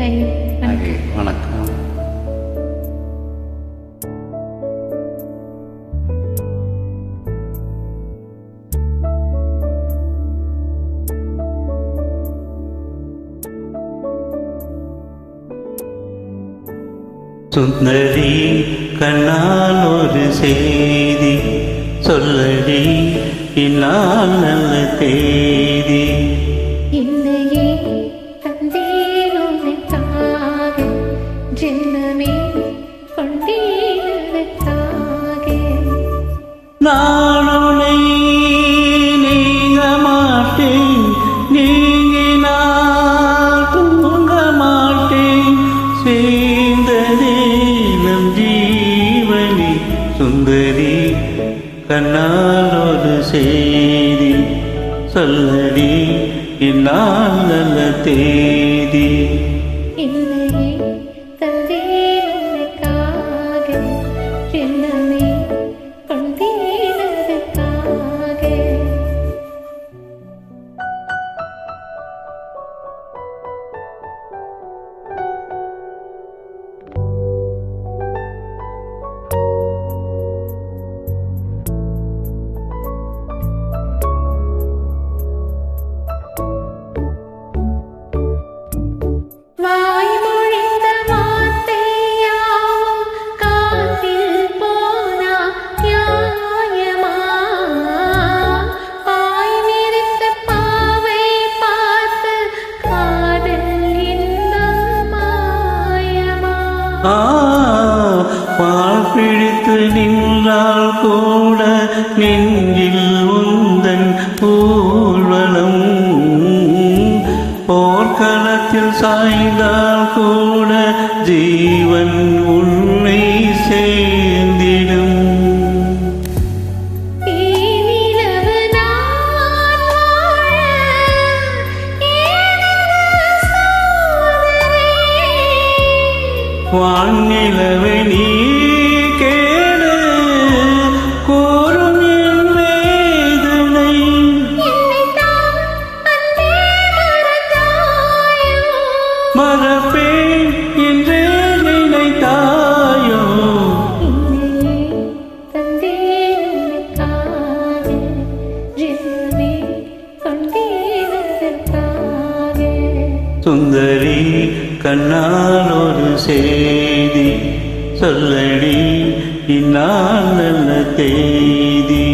வணக்கம். சுந்தரி கண்ணால் ஒரு செய்தி சொல்லடி இன்னால் நல்ல தேதி. ஜென்மமே கொண்டேன் உனக்காக நான் உன்னை நீங்க மாட்டேன் நீங்கினால் தூங்க மாட்டேன் சேர்ந்ததே நம் ஜீவனி சுந்தரி கண்ணால் ஒரு செய்தி சொல்லடி இந்நாள் நல்ல தேதி. என்னையே பால் பிடித்து நின்றால் கூட நெஞ்சில் உந்தன் ஊர்வலம். போர்க்களத்தில் சாய்ந்தால் கூட ஜீவன் உன்னை வான்நிலவை நீ கேடு கூறும் என் வேதனை. என்னைத்தான் அன்பே மறப்பேன் என்றே நினைத்தாயோ. சுந்தரி கண்ணால் ஒரு செய்தி சொல்லடி இந்நாள் நல்ல தேதி.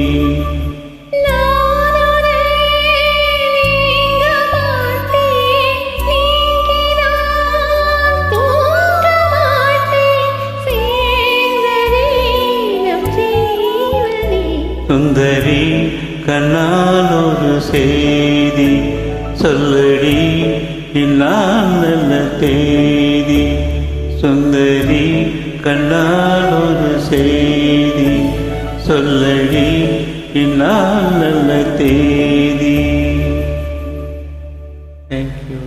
சுந்தரி கண்ணால் ஒரு செய்தி சொல்லடி நல்ல தேதி சுந்தரி கண்ணால் ஒரு செய்தி சொல்லடி இந்நாள் நல்ல தேதி. தேங்க்யூ